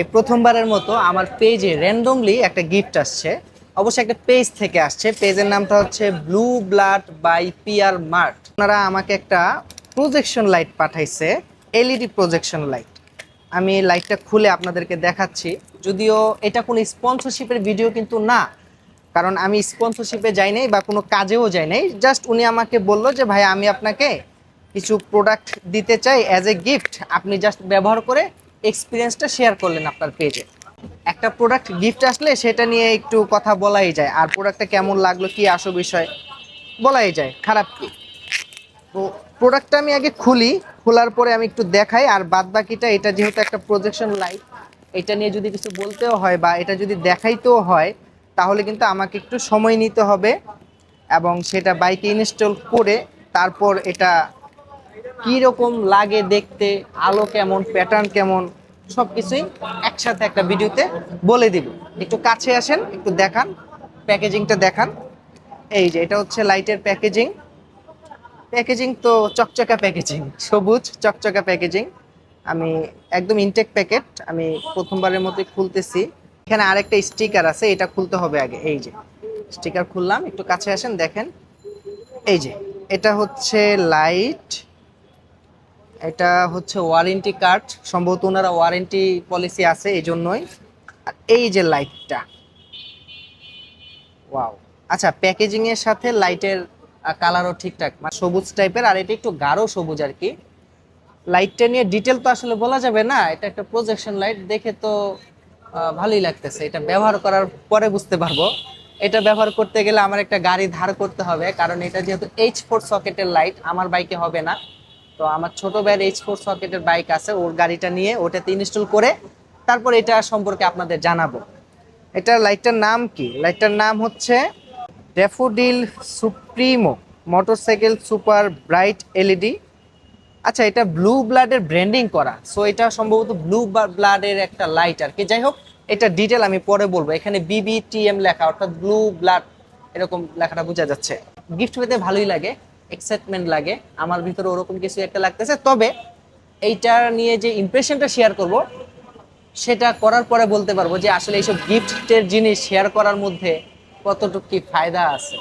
এই প্রথমবারের মতো আমার পেজে র্যান্ডমলি একটা গিফট আসছে। অবশ্যই একটা পেজ থেকে আসছে। পেজের নামটা হচ্ছে blue blood by pier mart ওনারা আমাকে একটা প্রজেকশন লাইট পাঠাইছে এলইডি প্রজেকশন লাইট আমি লাইটটা খুলে আপনাদেরকে দেখাচ্ছি। যদিও এটা কোনো স্পন্সরশিপের ভিডিও কিন্তু না, কারণ আমি স্পন্সরশিপে যাই নাই বা কোনো কাজেও যাই নাই। জাস্ট উনি আমাকে বলল যে, ভাই, আমি আপনাকে কিছু প্রোডাক্ট দিতে চাই অ্যাজ এ গিফট আপনি জাস্ট ব্যবহার করে এক্সপিরিয়েন্সটা শেয়ার করলেন আপনার পেজে একটা প্রোডাক্ট গিফট আসলে সেটা নিয়ে একটু কথা বলাই যায়, আর প্রোডাক্টটা কেমন লাগল, কি আসো বিষয়, বলাই যায়, খারাপ কি? তো প্রোডাক্টটা আমি আগে খুলি, খোলার পরে আমি একটু দেখাই, আর বাদ বাকিটা এটা যেহেতু একটা প্রজেকশন লাইট এটা নিয়ে যদি কিছু বলতেও হয় বা এটা যদি দেখাইতেও হয়, তাহলে কিন্তু আমাকে একটু সময় নিতে হবে এবং সেটা বাইকে ইনস্টল করে তারপর এটা কীরকম লাগে দেখতে, আলো কেমন প্যাটার্ন কেমন সব কিছুই একসাথে একটা ভিডিওতে বলে দিব। একটু কাছে আসেন, একটু দেখান প্যাকেজিংটা দেখান। এই যে, এটা হচ্ছে লাইটের প্যাকেজিং প্যাকেজিং তো চকচকা প্যাকেজিং সবুজ চকচকা প্যাকেজিং আমি একদম ইনটেক প্যাকেট আমি প্রথমবারের মতোই খুলতেছি। এখানে আরেকটা স্টিকার আছে, এটা খুলতে হবে আগে। এই যে স্টিকার খুললাম, একটু কাছে আসেন, দেখেন। এই যে, এটা হচ্ছে লাইট এটা হচ্ছে ওয়ারেন্টি কার্ড সম্ভবত ওনারা ওয়ারেন্টি পলিসি আছে এই জন্যই আর এই যে লাইটটা ওয়াও আচ্ছা প্যাকেজিং এর সাথে লাইটের কালারও ঠিকঠাক। মানে সবুজ টাইপের আর এটা একটু গাঢ় সবুজ আর কি। লাইটটা নিয়ে ডিটেল তো আসলে বলা যাবে না। এটা একটা প্রজেকশন লাইট দেখে তো ভালোই লাগতেছে। এটা ব্যবহার করার পরে বুঝতে পারব। এটা ব্যবহার করতে গেলে আমার একটা গাড়ি ধার করতে হবে। কারণ এটা যেহেতু এইচ ফোর সকেটের লাইট আমার বাইকে হবে না। তো আমার ছোট ভাইয়ের এইচ ফোর সকেটের বাইক আছে, ওর গাড়িটা নিয়ে ওটাতে ইনস্টল করে তারপর এটা সম্পর্কে আপনাদের জানাব। এটা লাইটটার নাম কি? লাইটটার নাম হচ্ছে Daffodil Supremo motorcycle super bright LED আচ্ছা এটা ব্লু ব্লাডের ব্র্যান্ডিং করা। সো এটা সম্ভবত ব্লু ব্লাডের একটা লাইট আর কি। যাই হোক, এটা ডিটেল আমি পরে বলব। এখানে বিবিটিএম লেখা, অর্থাৎ ব্লু ব্লাড এরকম লেখাটা বোঝা যাচ্ছে। গিফট পেতে ভালোই লাগে। এক্সাইটমেন্ট লাগে। আমার ভিতরে ওরকম কিছু একটা লাগতেছে। তবে এইটা নিয়ে যে ইমপ্রেশনটা শেয়ার করব, সেটা করার পরে বলতে পারব যে আসলে এইসব গিফটের জিনিস শেয়ার করার মধ্যে কতটুকু কি ফায়দা আছে।